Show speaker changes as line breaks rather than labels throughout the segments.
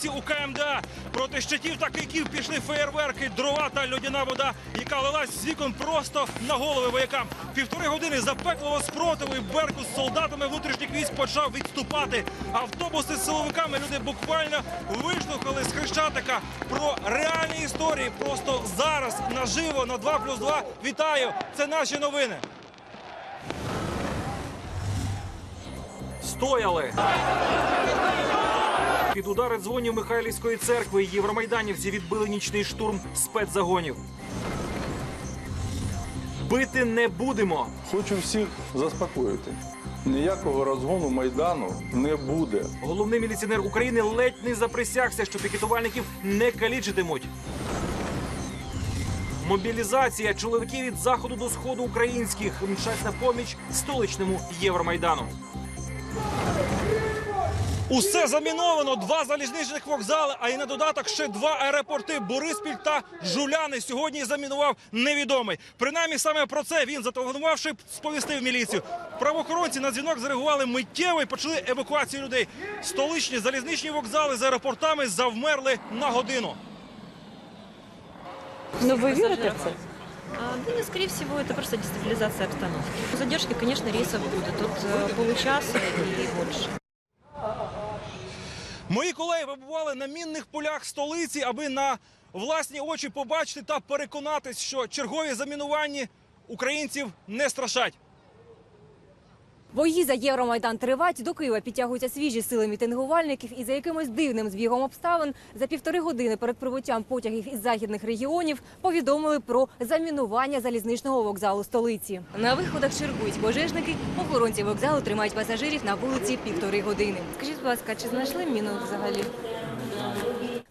вулиці у КМДА. Проти щитів та кийків пішли феєрверки, дрова та льодяна вода, яка лилась з вікон просто на голови воякам. Півтори години запеклого спротиву і Беркут з солдатами внутрішніх військ почав відступати. Автобуси з силовиками люди буквально виштовхали з Хрещатика про реальні історії. Просто зараз наживо на 2 плюс 2. Вітаю! Це наші новини. Стояли. Під удари дзвонів Михайлівської церкви євромайданівці відбили нічний штурм спецзагонів. Бити не будемо.
Хочу всіх заспокоїти. Ніякого розгону майдану не буде.
Головний міліціонер України ледь не заприсягся, що пікетувальників не калічитимуть. Мобілізація чоловіків від заходу до сходу українських мчать на поміч столичному Євромайдану. Усе заміновано. Два залізничних вокзали, а й на додаток ще два аеропорти Бориспіль та Жуляни. Сьогодні замінував невідомий. Принаймні саме про це він, зателефонувавши, сповістив міліцію. Правоохоронці на дзвінок зреагували миттєво і почали евакуацію людей. Столичні залізничні вокзали з аеропортами завмерли на годину.
Ну ви вірите в це?
Да, ну, скорее всего, это просто дестабилизация обстановки. Задержки, конечно, рейсов будут. Тут э, получаса и больше.
Мої колеги вибували на мінних полях столиці, аби на власні очі побачити та переконатись, що чергові замінування українців не страшать.
Бої за Євромайдан тривають. До Києва підтягуються свіжі сили мітингувальників, і за якимось дивним збігом обставин за півтори години перед прибуттям потягів із західних регіонів повідомили про замінування залізничного вокзалу столиці. На виходах чергують пожежники. Охоронці вокзалу тримають пасажирів на вулиці півтори години. Скажіть, будь ласка, чи знайшли міну взагалі?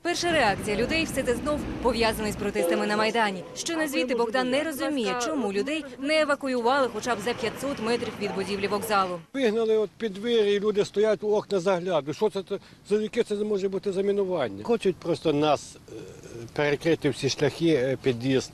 Перша реакція людей все це знов пов'язане з протестами на майдані. Що на звідти Богдан не розуміє, чому людей не евакуювали хоча б за 500 метрів від будівлі вокзалу.
Вигнали от під двері, і люди стоять у окна заглядують. Що це за яке це не може бути замінування? Хочуть просто нас е, перекрити всі шляхи, е, під'їзд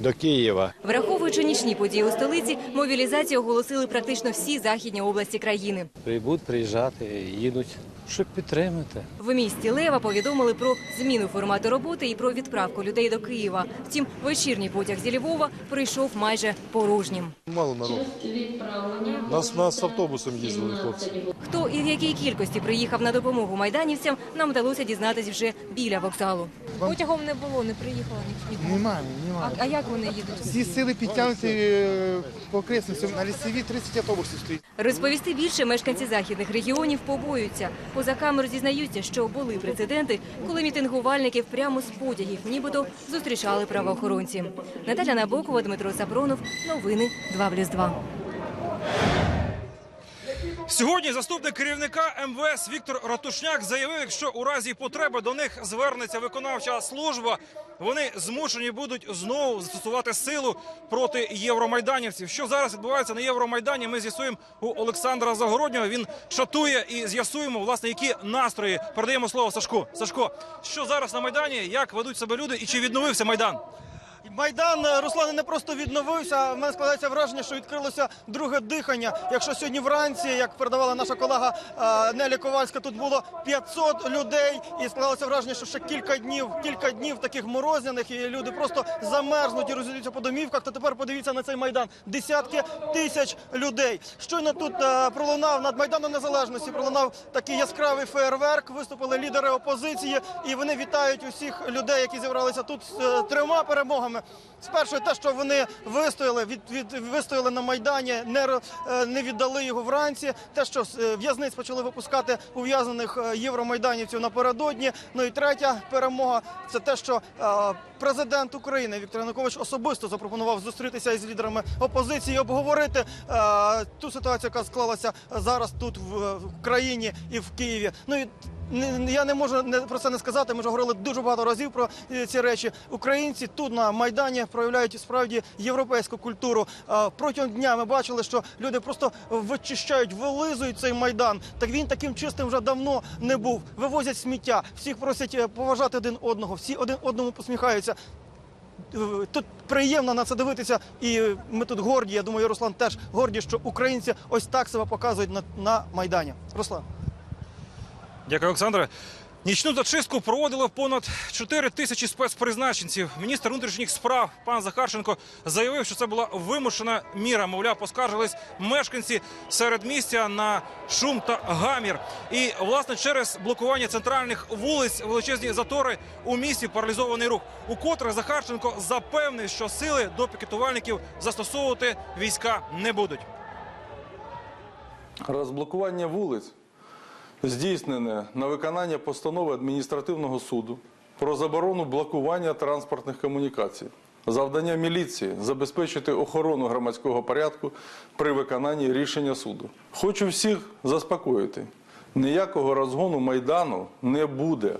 до Києва.
Враховуючи нічні події у столиці, мобілізацію оголосили практично всі західні області країни.
Будуть приїжджати, їдуть, щоб підтримати.
В місті Лева повідомили про зміну формату роботи і про відправку людей до Києва. Втім, вечірній потяг зі Львова прийшов майже порожнім.
Мало народу. Нас, нас автобусом їздили хлопці.
Хто і в якій кількості приїхав на допомогу майданівцям, нам вдалося дізнатись вже біля вокзалу. Потягом не було, не приїхало нікого.
Немає, немає.
А як вони їдуть?
Всі сили підтягнуті е, по окресностям. На лісові 30 автобусів стоїть.
Розповісти більше мешканці західних регіонів побоюються. Поза камеру зізнаються, що були прецеденти, коли мітингувальників прямо з потягів, нібито зустрічали правоохоронці. Наталя Набокова, Дмитро Сапронов. Новини 2+,2.
Сьогодні заступник керівника МВС Віктор Ратушняк заявив, якщо у разі потреби до них звернеться виконавча служба, вони змушені будуть знову застосувати силу проти євромайданівців. Що зараз відбувається на Євромайдані? Ми з'ясуємо у Олександра Загороднього. Він шатує і з'ясуємо власне, які настрої передаємо слово Сашку. Сашко, що зараз на майдані? Як ведуть себе люди і чи відновився майдан?
Майдан е, Руслане не просто відновився. В мене складається враження, що відкрилося друге дихання. Якщо сьогодні вранці, як передавала наша колега е, Нелі Ковальська, тут було 500 людей, і складалося враження, що ще кілька днів, кілька днів таких морозяних, і люди просто замерзнуть і розійдуться по домівках. То тепер подивіться на цей майдан. Десятки тисяч людей. Щойно тут е, пролунав над майданом незалежності. Пролунав такий яскравий феєрверк. Виступили лідери опозиції, і вони вітають усіх людей, які зібралися тут з трьома перемогами. Спершу те, що вони вистояли, від, від вистояли на майдані, не е, не віддали його вранці. Те, що е, в'язниць почали випускати ув'язнених е, євромайданівців напередодні. Ну і третя перемога це те, що президент України Віктор Янукович особисто запропонував зустрітися із лідерами опозиції, обговорити ту ситуацію, яка склалася зараз тут в, країні і в Києві. Ну і я не можу не про це не сказати. Ми вже говорили дуже багато разів про е, ці речі. Українці тут на майдані проявляють справді європейську культуру. Протягом дня ми бачили, що люди просто вичищають, вилизують цей майдан. Так він таким чистим вже давно не був. Вивозять сміття, всіх просять е, поважати один одного, всі один одному посміхаються. Е, Тут приємно на це дивитися, і ми тут горді. Я думаю, Руслан теж горді, що українці ось так себе показують на, на майдані. Руслан.
Дякую, Олександре. Нічну зачистку проводило понад 4 тисячі спецпризначенців. Міністр внутрішніх справ пан Захарченко заявив, що це була вимушена міра. Мовляв, поскаржились мешканці серед місця на шум та гамір. І власне через блокування центральних вулиць величезні затори у місті паралізований рух. Укотре Захарченко запевнив, що сили до пікетувальників застосовувати війська не будуть.
Розблокування вулиць здійснене на виконання постанови адміністративного суду про заборону блокування транспортних комунікацій. Завдання міліції забезпечити охорону громадського порядку при виконанні рішення суду. Хочу всіх заспокоїти: ніякого розгону майдану не буде.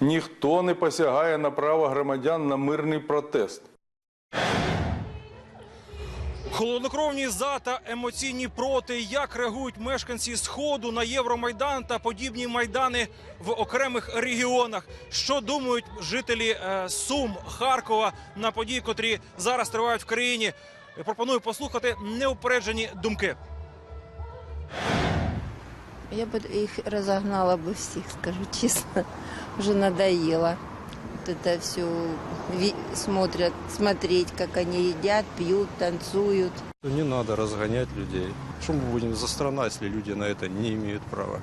Ніхто не посягає на право громадян на мирний протест.
Холоднокровні за та емоційні проти. Як реагують мешканці сходу на Євромайдан та подібні майдани в окремих регіонах? Що думають жителі е, Сум, Харкова на події, котрі зараз тривають в країні? Пропоную послухати неупереджені думки.
Я бы их разогнала бы всех, скажу честно. Уже надоело. Вот это все смотрят, смотреть, как они едят, пьют, танцуют.
Не надо разгонять людей. Что мы будем за страна, если люди на это не имеют права?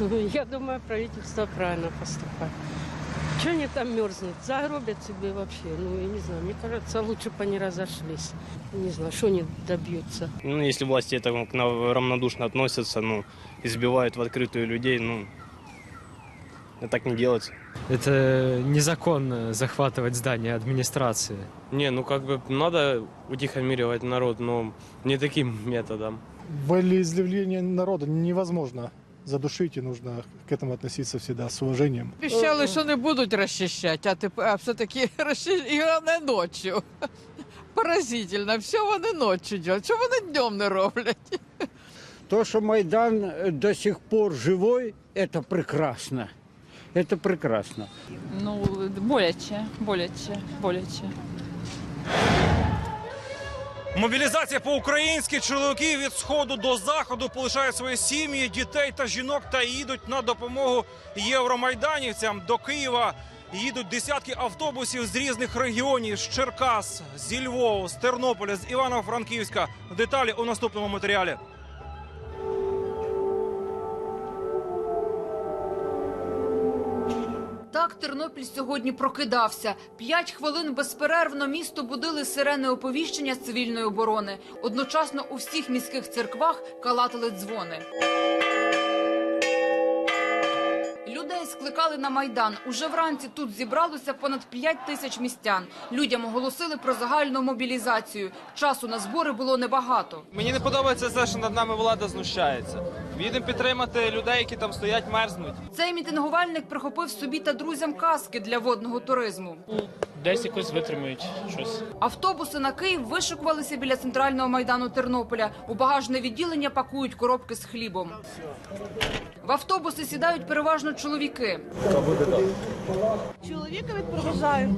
Я думаю, правительство правильно поступает. Чего они там мерзнут? Загробят себе вообще. Ну, я не знаю, мне кажется, лучше бы они разошлись. Не знаю, что они добьются.
Ну, если власти это к нам равнодушно относятся, ну, избивают в открытую людей, ну, так не делать.
Это незаконно захватывать здание администрации.
Не, ну как бы надо утихомиривать народ, но не таким методом.
Волеизъявление народа невозможно задушить, и нужно к этому относиться всегда с уважением.
Обещали, що не будуть розчищати, а, тепер, а все-таки розчищають, і головне ночі. Поразительно, все вони ночі роблять, що вони днем не роблять?
То, что Майдан до сих пор живой, это прекрасно. Это прекрасно.
Ну, боляче, боляче, боляче.
Мобілізація по-українськи чоловіки від сходу до заходу полишають свої сім'ї, дітей та жінок та їдуть на допомогу євромайданівцям до Києва. Їдуть десятки автобусів з різних регіонів з Черкас, зі Львова, з Тернополя, з Івано-Франківська. Деталі у наступному матеріалі.
Так Тернопіль сьогодні прокидався. П'ять хвилин безперервно місто будили сирени оповіщення цивільної оборони. Одночасно у всіх міських церквах калатили дзвони. Скликали на майдан. Уже вранці тут зібралося понад 5 тисяч містян. Людям оголосили про загальну мобілізацію. Часу на збори було небагато.
Мені не подобається те, що над нами влада знущається. Їдемо підтримати людей, які там стоять, мерзнуть.
Цей мітингувальник прихопив собі та друзям каски для водного туризму.
Десь якось витримують щось.
Автобуси на Київ вишикувалися біля центрального майдану Тернополя. У багажне відділення пакують коробки з хлібом. В автобуси сідають переважно чоловіки.
Чоловіка проважаю.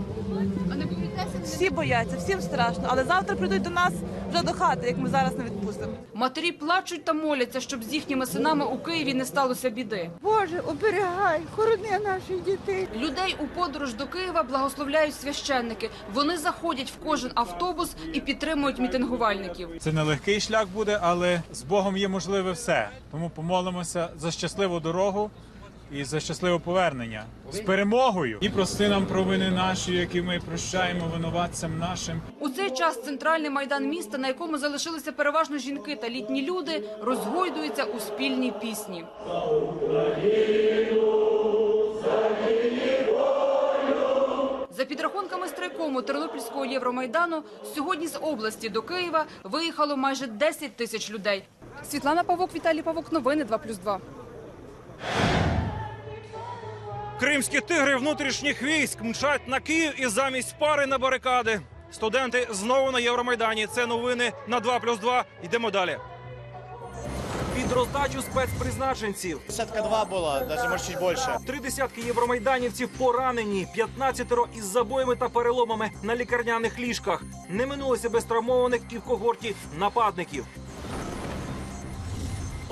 Всі бояться, всім страшно, але завтра прийдуть до нас вже до хати, як ми зараз не відпустимо.
Матері плачуть та моляться, щоб з їхніми синами у Києві не сталося біди.
Боже, оберігай, хорони наших дітей.
Людей у подорож до Києва благословляють священники. Вони заходять в кожен автобус і підтримують мітингувальників.
Це нелегкий шлях буде, але з Богом є можливе все. Тому помолимося за щасливу дорогу і за щасливе повернення з перемогою. І прости нам провини наші, які ми прощаємо винуватцям нашим.
У цей час центральний майдан міста, на якому залишилися переважно жінки та літні люди, розгойдується у спільній пісні. За підрахунками страйкому Тернопільського Євромайдану, сьогодні з області до Києва виїхало майже 10 тисяч людей. Світлана Павок, Віталій Павок, новини 2+,2.
Кримські тигри внутрішніх військ мчать на Київ і замість пари на барикади. Студенти знову на Євромайдані. Це новини на 2+,2. Йдемо далі. Під роздачу спецпризначенців.
Десятка два было, даже может чуть больше.
Три десятки євромайданівців поранені, 15 із забоями та переломами на лікарняних ліжках. Не минулося без травмованих і в когорті нападників.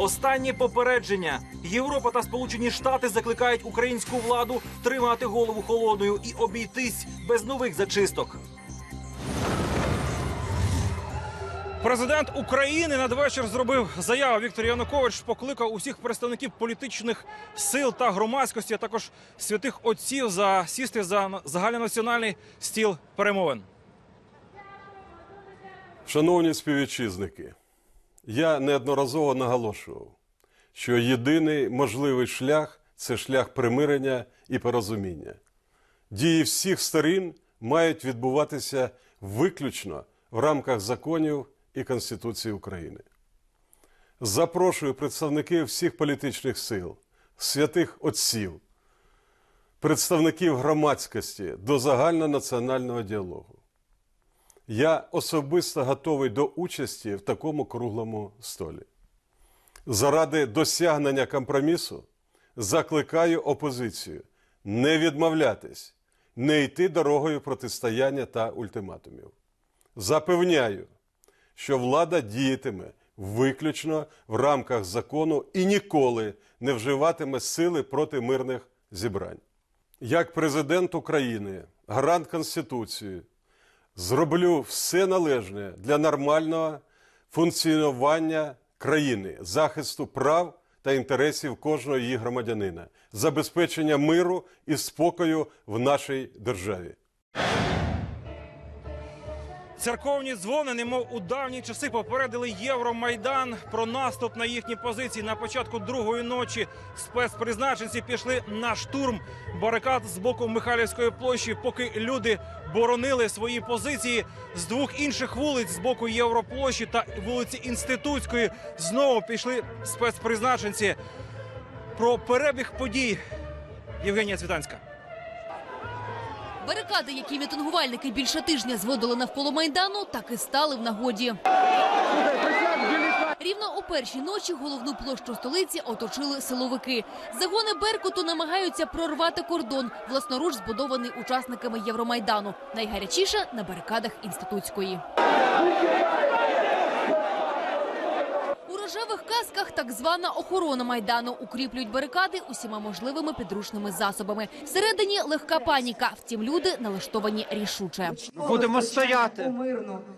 Останнє попередження: Європа та Сполучені Штати закликають українську владу тримати голову холодною і обійтись без нових зачисток. Президент України надвечір зробив заяву. Віктор Янукович покликав усіх представників політичних сил та громадськості, а також святих отців за сісти за загальнонаціональний стіл перемовин.
Шановні співвітчизники, я неодноразово наголошував, що єдиний можливий шлях це шлях примирення і порозуміння. Дії всіх сторін мають відбуватися виключно в рамках законів і Конституції України. Запрошую представників всіх політичних сил, святих отців, представників громадськості до загальнонаціонального діалогу. Я особисто готовий до участі в такому круглому столі. Заради досягнення компромісу закликаю опозицію не відмовлятись, не йти дорогою протистояння та ультиматумів. Запевняю, що влада діятиме виключно в рамках закону і ніколи не вживатиме сили проти мирних зібрань. Як президент України, гарант Конституції, зроблю все належне для нормального функціонування країни, захисту прав та інтересів кожного її громадянина, забезпечення миру і спокою в нашій державі.
Церковні дзвони, немов у давні часи, попередили Євромайдан про наступ на їхні позиції. На початку другої ночі спецпризначенці пішли на штурм барикад з боку Михайлівської площі, поки люди боронили свої позиції з двох інших вулиць з боку Європлощі та вулиці Інститутської. Знову пішли спецпризначенці. Про перебіг подій Євгенія Цвітанська.
Барикади, які мітингувальники більше тижня зводили навколо майдану, так і стали в нагоді. Рівно у першій ночі головну площу столиці оточили силовики. Загони Беркуту намагаються прорвати кордон, власноруч збудований учасниками Євромайдану. Найгарячіше на барикадах інститутської. Рожевих касках так звана охорона майдану укріплюють барикади усіма можливими підручними засобами. Всередині легка паніка. Втім, люди налаштовані рішуче.
Будемо стояти.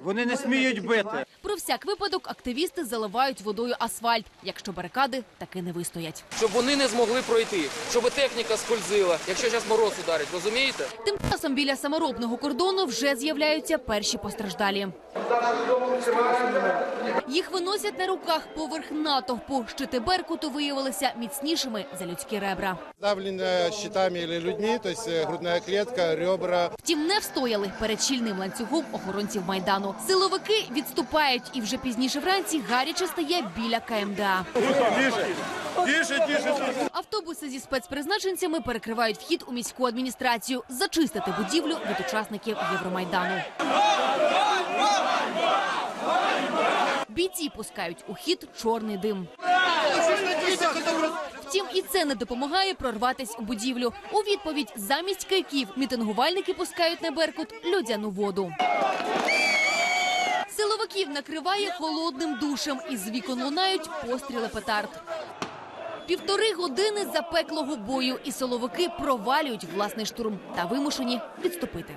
Вони не сміють бити.
Про всяк випадок активісти заливають водою асфальт, якщо барикади таки не вистоять.
щоб вони не змогли пройти, щоб техніка скользила, якщо зараз мороз ударить, розумієте?
Тим часом біля саморобного кордону вже з'являються перші постраждалі. Їх виносять на руках поверх натовпу. Щити Беркуту виявилися міцнішими за людські ребра.
Давлено щитами или людьми, то есть э, грудная клетка, ребра.
Втім, не встояли перед щільним ланцюгом охоронців майдану. Силовики відступають, і вже пізніше вранці гаряче стає біля КМДА. Автобуси зі спецпризначенцями перекривають вхід у міську адміністрацію, зачистити будівлю від учасників Євромайдану. Бійці пускають у хід чорний дим. Втім, і це не допомагає прорватись у будівлю. У відповідь замість кийків мітингувальники пускають на Беркут льодяну воду. Силовиків накриває холодним душем. Із вікон лунають постріли петард. Півтори години запеклого бою, і силовики провалюють власний штурм та вимушені відступити.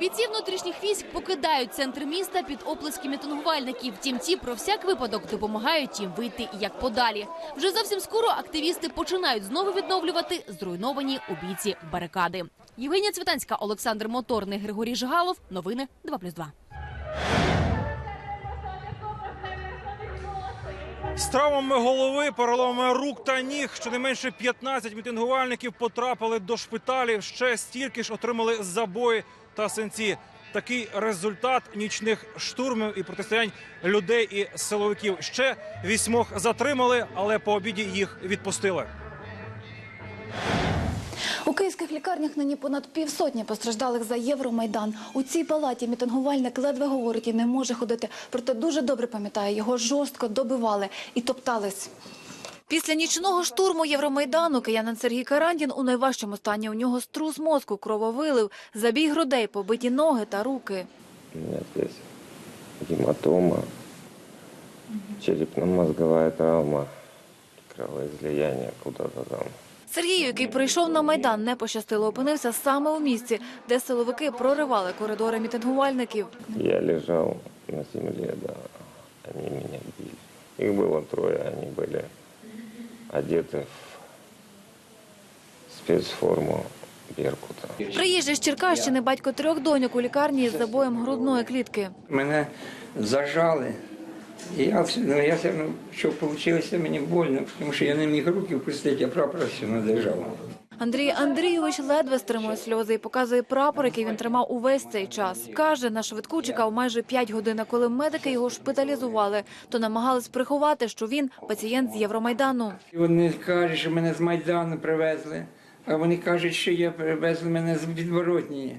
Бійці внутрішніх військ покидають центр міста під оплески мітингувальників. Втім, ті про всяк випадок допомагають їм вийти як подалі. Вже зовсім скоро активісти починають знову відновлювати зруйновані у бійці барикади. Євгенія Цвітанська, Олександр Моторний, Григорій Жигалов. Новини 2+,2.
З травмами голови, переломами рук та ніг щонайменше 15 мітингувальників потрапили до шпиталів. Ще стільки ж отримали забої та синці. Такий результат нічних штурмів і протистоянь людей і силовиків. Ще вісьмох затримали, але по обіді їх відпустили.
У київських лікарнях нині понад півсотні постраждалих за Євромайдан. У цій палаті мітингувальник ледве говорить і не може ходити. Проте дуже добре пам'ятає, його жорстко добивали і топтались. Після нічного штурму Євромайдану киянин Сергій Карандін у найважчому стані у нього струс мозку, крововилив, забій грудей, побиті ноги та руки.
У меня здесь гематома черепно-мозговая травма, кровоизлияние куда-то там.
Сергію, який прийшов на майдан, не пощастило, опинився саме у місці, де силовики проривали коридори мітингувальників.
Я лежал на земле, да, они меня били. Их было трое, они были одеты в спецформу Беркута.
Приїжджий з Черкащини батько трьох доньок у лікарні з забоєм грудної клітки.
Мене зажали. І я, все- ну, я все одно, що вийшло, мені больно, тому що я не міг руки впустити, я прапор все надержав.
Андрій Андрійович ледве стримує сльози і показує прапор, який він тримав увесь цей час. Каже, на швидку чекав майже 5 годин. Коли медики його шпиталізували, то намагались приховати, що він пацієнт з Євромайдану.
Вони кажуть, що мене з Майдану привезли, а вони кажуть, що я привезли мене з відворотні.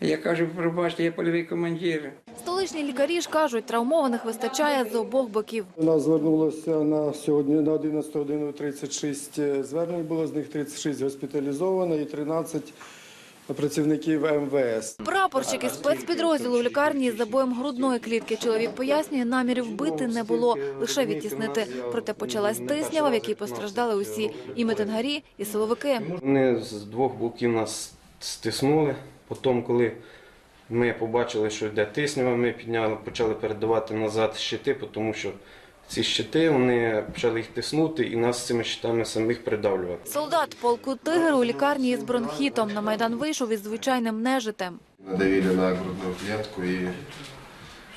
Я кажу, пробачте, я польовий командир.
Столичні лікарі ж кажуть, травмованих вистачає з обох боків.
У нас звернулося на сьогодні на 11 годину 36 звернень було, з них 36 госпіталізовано і 13 працівників МВС.
Прапорщик із спецпідрозділу в лікарні з забоєм грудної клітки. Чоловік пояснює, намірів бити не було, лише відтіснити. Проте почалась тиснява, в якій постраждали усі і митингарі, і силовики.
Вони з двох боків нас стиснули. Потім, коли ми побачили, що йде тиснява, ми підняли, почали передавати назад щити, тому що ці щити вони почали їх тиснути і нас цими щитами самих придавлювати.
Солдат полку «Тигр» у лікарні із бронхітом на майдан вийшов із звичайним нежитем.
Надавили на грудну клітку и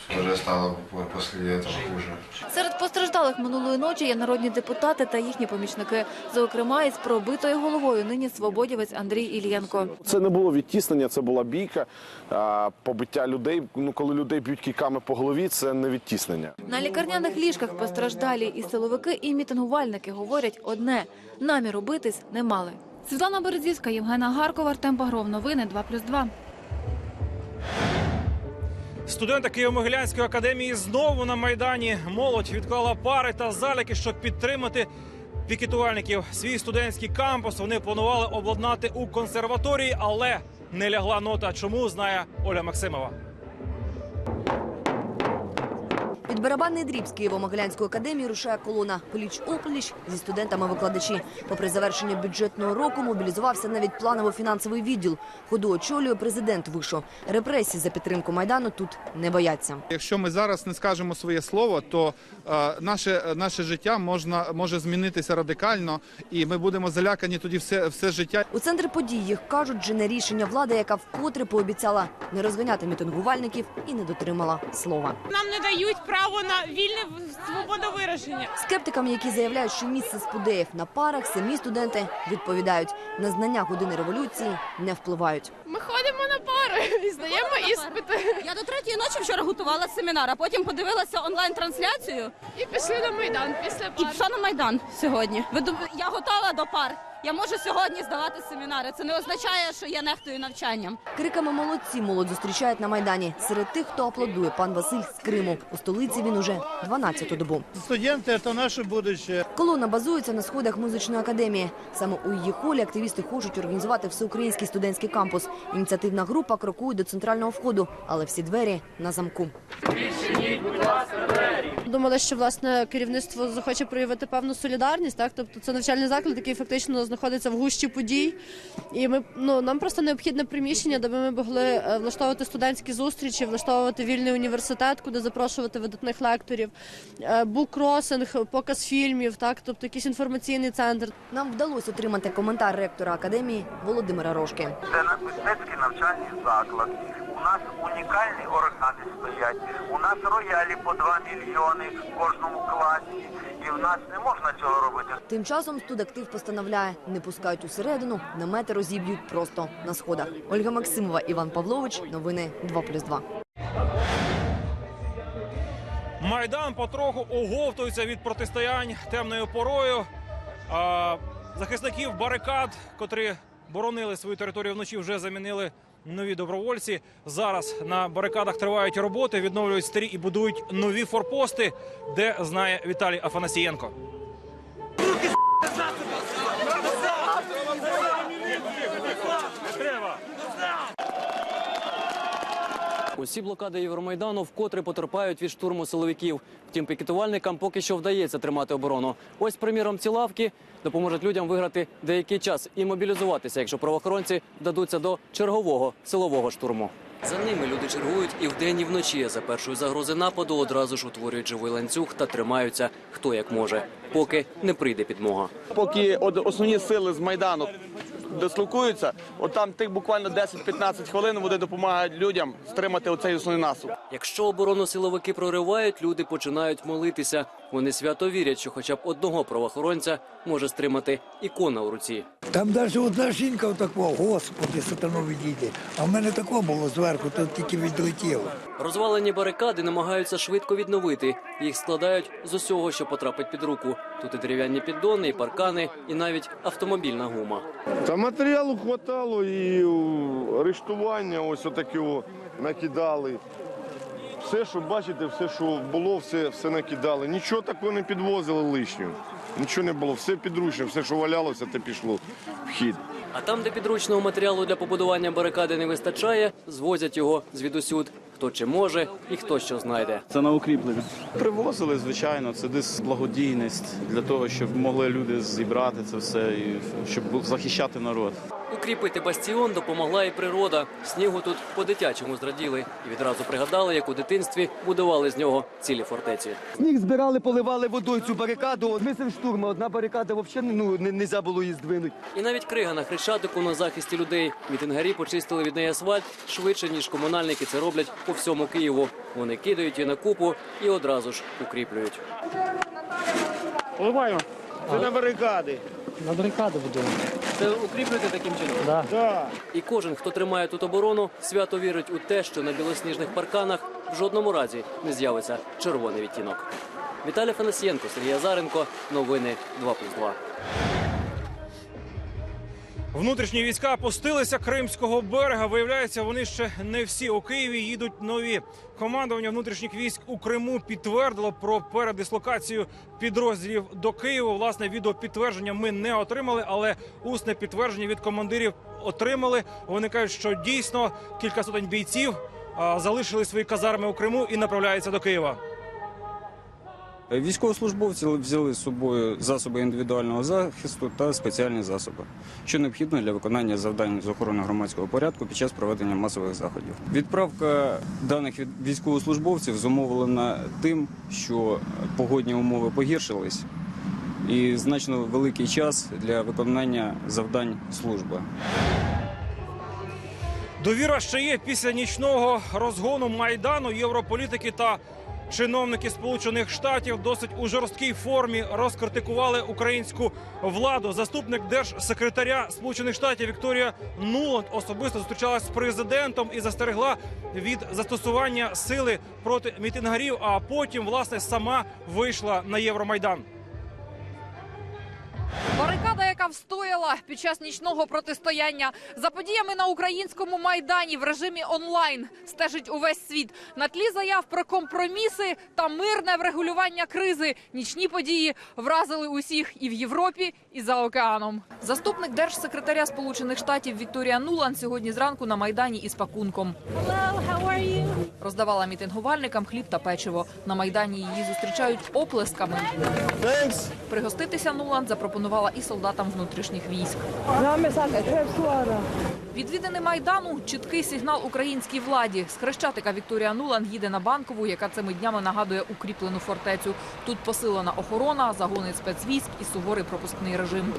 уже стало после этого хуже.
Серед постраждалих минулої ночі є народні депутати та їхні помічники. Зокрема, із пробитою головою нині свободівець Андрій Ільєнко.
Це не було відтіснення, це була бійка, побиття людей. Ну, коли людей б'ють кійками по голові, це не відтіснення.
На лікарняних ліжках постраждалі і силовики, і мітингувальники говорять одне – наміру битись не мали. Світлана Березівська, Євгена Гаркова, Артем Багров. Новини 2+,2.
Студенти Києво-Могилянської академії знову на майдані. Молодь відклала пари та заліки, щоб підтримати пікетувальників. Свій студентський кампус вони планували обладнати у консерваторії, але не лягла нота. Чому знає Оля Максимова.
Під барабанний дріб з Києво-Могилянської академії рушає колона пліч-опліч зі студентами-викладачі. Попри завершення бюджетного року мобілізувався навіть планово-фінансовий відділ. Ходу очолює президент вишу. Репресій за підтримку Майдану тут не бояться.
Якщо ми зараз не скажемо своє слово, то е, наше, наше життя можна, може змінитися радикально, і ми будемо залякані тоді все, все життя.
У центр подій їх кажуть, вже не рішення влади, яка вкотре пообіцяла не розганяти мітингувальників і не дотримала слова.
Нам не дають право на вільне свободу вираження.
Скептикам, які заявляють, що місце спудеїв на парах, самі студенти відповідають, на знання години революції не впливають.
Ми ходимо на пари і здаємо іспити.
Я до третьої ночі вчора готувала семінар, а потім подивилася онлайн-трансляцію
І пішли на майдан після
і
пар.
пішла на майдан сьогодні. Ви дум- Я готова до пар. Я можу сьогодні здавати семінари. Це не означає, що я нехтую навчанням.
Криками молодці молодь зустрічають на майдані. Серед тих, хто аплодує пан Василь з Криму. У столиці він уже 12-ту добу.
Студенти – це наше будущее.
Колона базується на сходах музичної академії. Саме у її холі активісти хочуть організувати всеукраїнський студентський кампус. Ініціативна група крокує до центрального входу, але всі двері на замку.
Думали, що власне керівництво захоче проявити певну солідарність, так тобто це навчальний заклад, який фактично знаходиться в гущі подій. І ми ну нам просто необхідне приміщення, де ми могли е, влаштовувати студентські зустрічі, влаштовувати вільний університет, куди запрошувати видатних лекторів, е, буккросинг, показ фільмів, так тобто якийсь інформаційний центр.
Нам вдалося отримати коментар ректора академії Володимира Рожки.
Це мистецький навчальний заклад. У нас унікальні органи стоять. У нас роялі по 2 мільйони в кожному класі. І в нас не можна цього робити.
Тим часом студактив постановляє, не пускають усередину, намети розіб'ють просто на сходах. Ольга Максимова, Іван Павлович. Новини 2+,2.
Майдан потроху оговтується від протистоянь темною порою. А, захисників барикад, котрі боронили свою територію вночі, вже замінили нові добровольці. Зараз на барикадах тривають роботи, відновлюють старі і будують нові форпости, де знає Віталій Афанасієнко. Не
Усі блокади Євромайдану вкотре потерпають від штурму силовиків. Втім, пікетувальникам поки що вдається тримати оборону. Ось, приміром, ці лавки допоможуть людям виграти деякий час і мобілізуватися, якщо правоохоронці вдадуться до чергового силового штурму. За ними люди чергують і вдень, і вночі. За першої загрози нападу одразу ж утворюють живий ланцюг та тримаються хто як може, поки не прийде підмога.
Поки од- основні сили з Майдану дислокуються, от там тих буквально 10-15 хвилин вони допомагають людям стримати оцей основний наступ.
Якщо оборону силовики проривають, люди починають молитися. Вони свято вірять, що хоча б одного правоохоронця може стримати ікона у руці.
Там навіть одна жінка отакого, господи, сатано відійде. А в мене такого було зверху, то тільки відлетіло.
Розвалені барикади намагаються швидко відновити. Їх складають з усього, що потрапить під руку. Тут і дерев'яні піддони, і паркани, і навіть автомобільна гума.
Та матеріалу хватало і о, арештування ось отаке о, накидали. Все, що бачите, все, що було, все, все накидали. Нічого такого не підвозили лишнього. Нічого не було, все підручне, все, що валялося, те пішло в хід.
А там, де підручного матеріалу для побудування барикади не вистачає, звозять його звідусюд. Хто чи може і хто що знайде.
Це на укріплення. Привозили, звичайно, це десь благодійність для того, щоб могли люди зібрати це все і щоб захищати народ.
Укріпити бастіон допомогла і природа. Снігу тут по-дитячому зраділи і відразу пригадали, як у дитинстві будували з нього цілі фортеці.
Сніг збирали, поливали водою цю барикаду. Мислив штурму, одна барикада взагалі ну, не, не було її здвинути.
І навіть крига на хрещатику на захисті людей. Мітингарі почистили від неї асфальт швидше, ніж комунальники це роблять по всьому Києву. Вони кидають її на купу і одразу ж укріплюють.
Поливаємо. Це на барикади.
На барикади будемо. Це укріплюєте таким чином?
Да. Да.
І кожен, хто тримає тут оборону, свято вірить у те, що на білосніжних парканах в жодному разі не з'явиться червоний відтінок. Віталій Фанасієнко, Сергій Азаренко. Новини 2+,2.
Внутрішні війська опустилися Кримського берега. Виявляється, вони ще не всі у Києві їдуть нові. Командування внутрішніх військ у Криму підтвердило про передислокацію підрозділів до Києва. Власне, відеопідтвердження ми не отримали, але усне підтвердження від командирів отримали. Вони кажуть, що дійсно кілька сотень бійців залишили свої казарми у Криму і направляються до Києва.
Військовослужбовці взяли з собою засоби індивідуального захисту та спеціальні засоби, що необхідно для виконання завдань з охорони громадського порядку під час проведення масових заходів. Відправка даних від військовослужбовців зумовлена тим, що погодні умови погіршились, і значно великий час для виконання завдань служби.
Довіра ще є після нічного розгону майдану. Європолітики та чиновники Сполучених Штатів досить у жорсткій формі розкритикували українську владу. Заступник держсекретаря Сполучених Штатів Вікторія Нуланд особисто зустрічалась з президентом і застерегла від застосування сили проти мітингарів. А потім, власне, сама вийшла на Євромайдан.
Барикада, яка встояла під час нічного протистояння за подіями на українському майдані в режимі онлайн, стежить увесь світ на тлі заяв про компроміси та мирне врегулювання кризи. Нічні події вразили усіх і в Європі, і за океаном. Заступник держсекретаря Сполучених Штатів Вікторія Нулан сьогодні зранку на майдані із пакунком. Роздавала мітингувальникам хліб та печиво. На майдані її зустрічають оплесками. Пригоститися Нуланд запропонувала і солдатам внутрішніх військ. Відвідини майдану чіткий сигнал українській владі. З хрещатика Вікторія Нулан їде на банкову, яка цими днями нагадує укріплену фортецю. Тут посилена охорона, загони спецвійськ і суворий пропускний режим.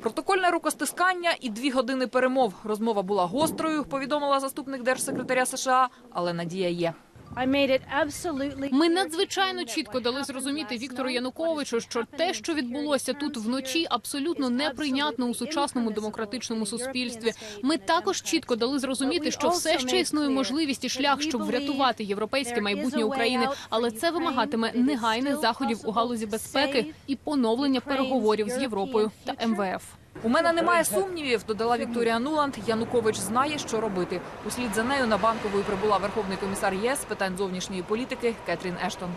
Протокольне рукостискання і дві години перемов. Розмова була гострою, повідомила заступник держсекретаря США, але надія є.
Ми надзвичайно чітко дали зрозуміти Віктору Януковичу, що те, що відбулося тут вночі, абсолютно неприйнятно у сучасному демократичному суспільстві. Ми також чітко дали зрозуміти, що все ще існує можливість і шлях, щоб врятувати європейське майбутнє України, але це вимагатиме негайних заходів у галузі безпеки і поновлення переговорів з Європою та МВФ.
У мене немає сумнівів, додала Вікторія Нуланд. Янукович знає, що робити. Услід за нею на банкову прибула верховний комісар ЄС з питань зовнішньої політики Кетрін Ештон.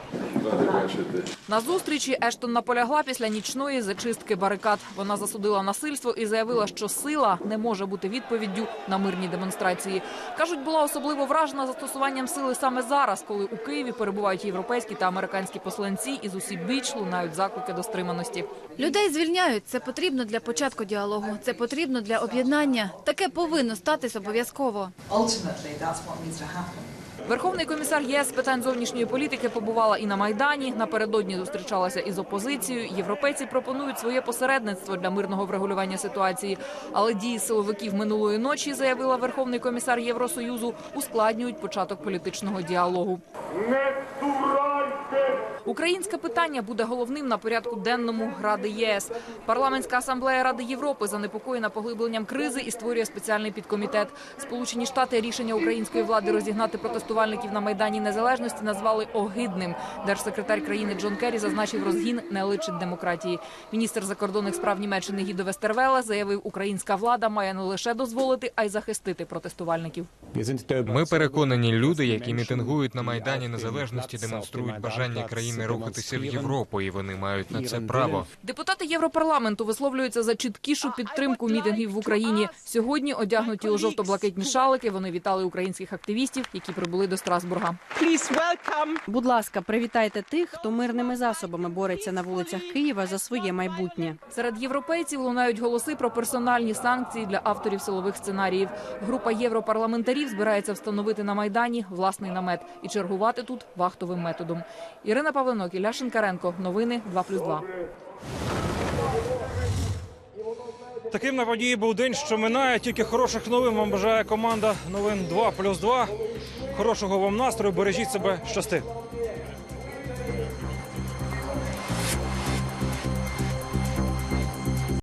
На зустрічі Ештон наполягла після нічної зачистки барикад. Вона засудила насильство і заявила, що сила не може бути відповіддю на мирні демонстрації. кажуть, була особливо вражена застосуванням сили саме зараз, коли у Києві перебувають європейські та американські посланці, і з усіх біч лунають заклики до стриманості.
Людей звільняють. Це потрібно для початку діалогу. Це потрібно для об'єднання. Таке повинно статись обов'язково.
Верховний комісар ЄС з питань зовнішньої політики побувала і на майдані. Напередодні зустрічалася із опозицією. Європейці пропонують своє посередництво для мирного врегулювання ситуації. Але дії силовиків минулої ночі, заявила Верховний комісар Євросоюзу, ускладнюють початок політичного діалогу. Українське питання буде головним на порядку денному Ради ЄС. Парламентська асамблея Ради Європи занепокоєна поглибленням кризи і створює спеціальний підкомітет. Сполучені Штати рішення української влади розігнати протестувальників на майдані незалежності назвали огидним. Держсекретар країни Джон Керрі зазначив, розгін не личить демократії. Міністр закордонних справ Німеччини Гідо Вестервеле заявив, українська влада має не лише дозволити, а й захистити протестувальників.
Ми переконані, люди, які мітингують на майдані незалежності, демонструють бажання країни рухатися в Європу, і вони мають на це право.
Депутати Європарламенту висловлюються за чіткішу підтримку мітингів в Україні. Сьогодні одягнуті у жовто-блакитні шалики. Вони вітали українських активістів, які прибули до Страсбурга.
Будь ласка, привітайте тих, хто мирними засобами бореться на вулицях Києва за своє майбутнє.
Серед європейців лунають голоси про персональні санкції для авторів силових сценаріїв. Група європарламентарів збирається встановити на майдані власний намет і чергувати тут вахтовим методом. Ірина Павленок, Ілля Шинкаренко. Новини 2+,2.
Таким на події був день, що минає. Тільки хороших новин вам бажає команда новин 2+,2. Хорошого вам настрою. Бережіть себе. Щасти.